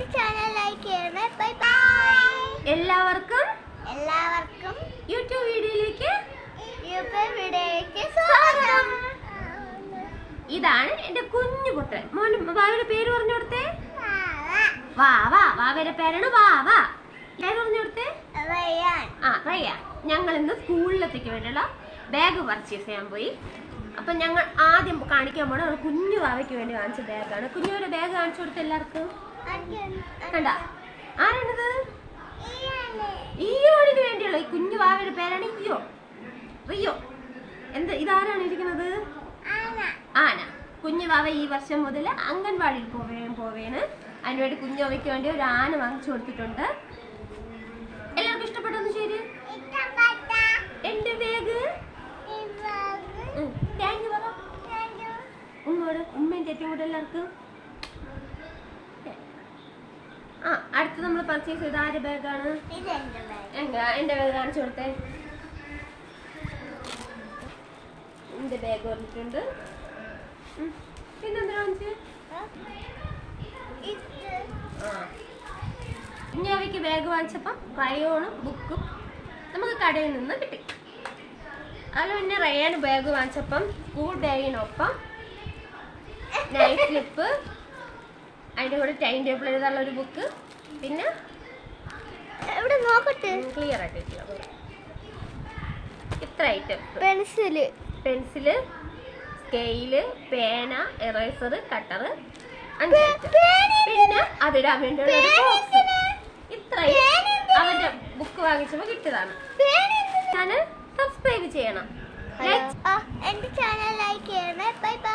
എന്റെ channel like ചെയ്യണേ bye bye എല്ലാവർക്കും എല്ലാവർക്കും യൂട്യൂബ് വീഡിയോയിലേക്ക് യൂട്യൂബ് വീഡിയോയിലേക്ക് സ്വാഗതം. ഇതാണ് എന്റെ കുഞ്ഞു കുട്ടൻ മോൻ വാവയുടെ പേര് പറഞ്ഞു കൊടുത്തേ? വാ വാ. വാവയുടെ പേരാണ് വാ വാ പേര് പറഞ്ഞു കൊടുത്തേ? ആ റയ്യാൻ ഞങ്ങൾ ഇന്ന് സ്കൂളിലെത്തിക്ക് വേണ്ടിയുള്ള ബാഗ് പർച്ചേസ് ചെയ്യാൻ പോയി. അപ്പം ഞങ്ങൾ ആദ്യം കാണിക്കാൻ പോണ കുഞ്ഞു വാവയ്ക്ക് വേണ്ടി വാങ്ങിച്ച ബാഗാണ് കുഞ്ഞൊരു ബാഗ് കാണിച്ചു കൊടുത്ത എല്ലാവർക്കും? കണ്ട? ആരാണിത്? ഇയോണിന് വേണ്ടിയുള്ള ഈ കുഞ്ഞു വാവയുടെ പേരാണ് ഇയോ റിയോ എന്ത്? ഇതാരാണ് ഇരിക്കുന്നത്? ആന. കുഞ്ഞു വാവ ഈ വർഷം മുതൽ അംഗൻവാടിയിൽ പോവേ പോവേണ്. അതിനുവേണ്ടി കുഞ്ഞുവയ്ക്ക് വേണ്ടി ഒരു ആന വാങ്ങിച്ചു കൊടുത്തിട്ടുണ്ട്. എല്ലാവർക്കും ഇഷ്ടപ്പെട്ടൊന്ന് ശരി? എന്റെ ബാഗ്? താങ്ക് യു പറ ഉമ്മോട് ഉമ്മയും ചേച്ചിയും എല്ലാവർക്കും ആ അടുത്ത് നമ്മൾ പർച്ചേസ് ചെയ്ത ആര് ബാഗാണ് എന്റെ ബാഗ് കാണിച്ചു കൊടുത്തേ. എന്റെ ബാഗ് വന്നിട്ടുണ്ട്. പിന്നെന്താ കാണിച്ചേ? ആ. കുഞ്ഞാവിക്ക് ബാഗ് വാങ്ങിച്ചപ്പം ക്രയോണും ബുക്കും നമുക്ക് കടയിൽ നിന്ന് കിട്ടി. അതിൽ പിന്നെ റയാൻ ബാഗ് വാങ്ങിച്ചപ്പം സ്കൂൾ ബാഗിനൊപ്പം നൈറ്റ് സ്ലിപ്പ് അതിന്റെ കൂടെ ടൈം ടേബിൾ എഴുതാനുള്ള ഒരു ബുക്ക് പിന്നെ ഇവിടെ നോക്കട്ടെ? ക്ലിയർ ആയിട്ട് ഇത്ര ഐറ്റം പെൻസിൽ പെൻസിൽ സ്കെയിൽ പേന എറേസർ കട്ടർ അഞ്ച് പിന്നെ അതിടാൻ വേണ്ടി ഇത്രയും അവന്റെ ബുക്ക് വാങ്ങിച്ചപ്പോ കിട്ടിയതാണ്. ഞാൻ സബ്സ്ക്രൈബ് ചെയ്യണം. എന്റെ ചാനൽ ലൈക്ക് ചെയ്യണേ. Bye bye